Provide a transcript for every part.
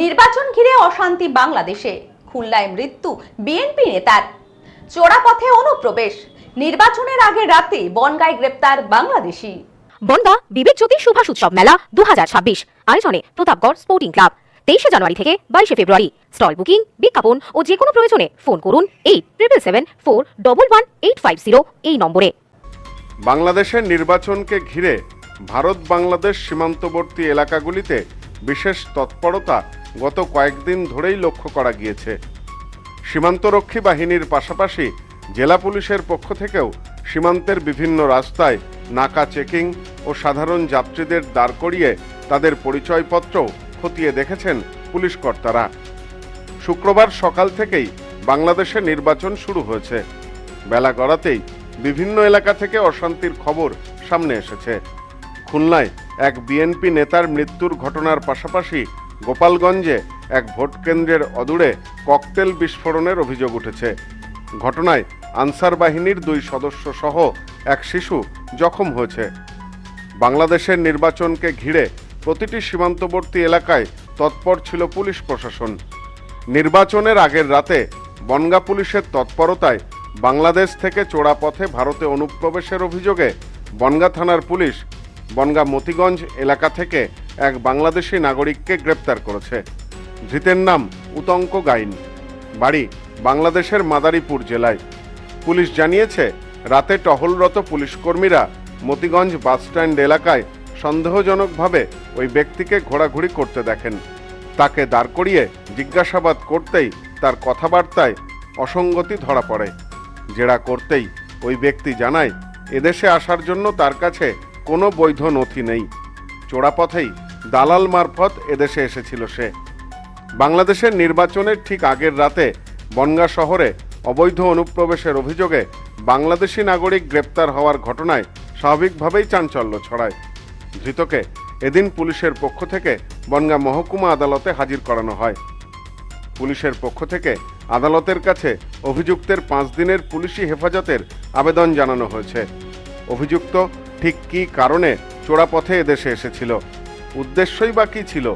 নির্বাচন ঘিরে অশান্তি বাংলাদেশে। খুলনায় মৃত্যু বিএনপি নেতার। চোরাপথে অনুপ্রবেশ। নির্বাচনের আগে রাতে বনগায় গ্রেপ্তার বাংলাদেশি। বনগা বিবেক জ্যোতি সুভাষ উৎসব মেলা দু আয়োজনে প্রতাপগড় স্পোর্টিং ক্লাব। তেইশে জানুয়ারি থেকে বাইশে ফেব্রুয়ারি। স্টল বুকিং বিজ্ঞাপন ও যে কোনো প্রয়োজনে ফোন করুন eight triple seven four double one eight five zero এই নম্বরে। বাংলাদেশের নির্বাচনকে ঘিরে ভারত বাংলাদেশ সীমান্তবর্তী এলাকাগুলিতে বিশেষ তৎপরতা গত কয়েকদিন ধরেই লক্ষ্য করা গিয়েছে। সীমান্তরক্ষী বাহিনীর পাশাপাশি জেলা পুলিশের পক্ষ থেকেও সীমান্তের বিভিন্ন রাস্তায় নাকা চেকিং ও সাধারণ যাত্রীদের দাঁড় করিয়ে তাদের পরিচয়পত্র খতিয়ে দেখেছেন পুলিশ কর্তারা। শুক্রবার সকাল থেকেই বাংলাদেশে নির্বাচন শুরু হয়েছে। বেলা গড়াতেই বিভিন্ন এলাকা থেকে অশান্তির খবর সামনে এসেছে। খুলনায় এক বিএনপি নেতার মৃত্যুর ঘটনার পাশাপাশি গোপালগঞ্জে এক ভোট কেন্দ্রের অদূরে ককটেল বিস্ফোরণের অভিযোগ উঠেছে। ঘটনায় আনসার বাহিনীর দুই সদস্য সহ এক শিশু জখম হয়েছে। বাংলাদেশের নির্বাচনকে ঘিরে প্রতিটি সীমান্তবর্তী এলাকায় তৎপর ছিল পুলিশ প্রশাসন। নির্বাচনের আগের রাতে বনগা পুলিশের তৎপরতায় বাংলাদেশ থেকে চোরাপথে ভারতে অনুপ্রবেশের অভিযোগে বনগা থানার পুলিশ বনগা মতিগঞ্জ এলাকা থেকে এক বাংলাদেশি নাগরিককে গ্রেপ্তার করেছে। ধৃতের নাম উতঙ্ক গাইন। বাড়ি বাংলাদেশের মাদারীপুর জেলায়। পুলিশ জানিয়েছে, রাতে টহলরত পুলিশ কর্মীরা মতিগঞ্জ বাসস্ট্যান্ড এলাকায় সন্দেহজনকভাবে ওই ব্যক্তিকে ঘোরাঘুরি করতে দেখেন। তাকে দাঁড় করিয়ে জিজ্ঞাসাবাদ করতেই তার কথাবার্তায় অসঙ্গতি ধরা পড়ে। জেরা করতেই ওই ব্যক্তি জানায়, এদেশে আসার জন্য তার কাছে কোনো বৈধ নথি নেই। চোরাপথেই দালাল মারফত এদেশে এসেছিল সে। বাংলাদেশের নির্বাচনের ঠিক আগের রাতে বনগা শহরে অবৈধ অনুপ্রবেশের অভিযোগে বাংলাদেশি নাগরিক গ্রেপ্তার হওয়ার ঘটনায় স্বাভাবিকভাবেই চাঞ্চল্য ছড়ায়। ধৃতকে এদিন পুলিশের পক্ষ থেকে বনগা মহকুমা আদালতে হাজির করানো হয়। পুলিশের পক্ষ থেকে আদালতের কাছে অভিযুক্তের পাঁচ দিনের পুলিশি হেফাজতের আবেদন জানানো হয়েছে। অভিযুক্ত ঠিক কী কারণে চোরাপথে এদেশে এসেছিল। উদ্দেশ্যই বা কী ছিল?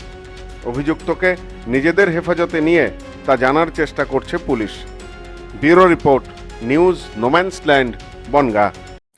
অভিযুক্তকে নিজেদের হেফাজতে নিয়ে তা জানার চেষ্টা করছে police. Bureau report, news, no man's land, Bongaon.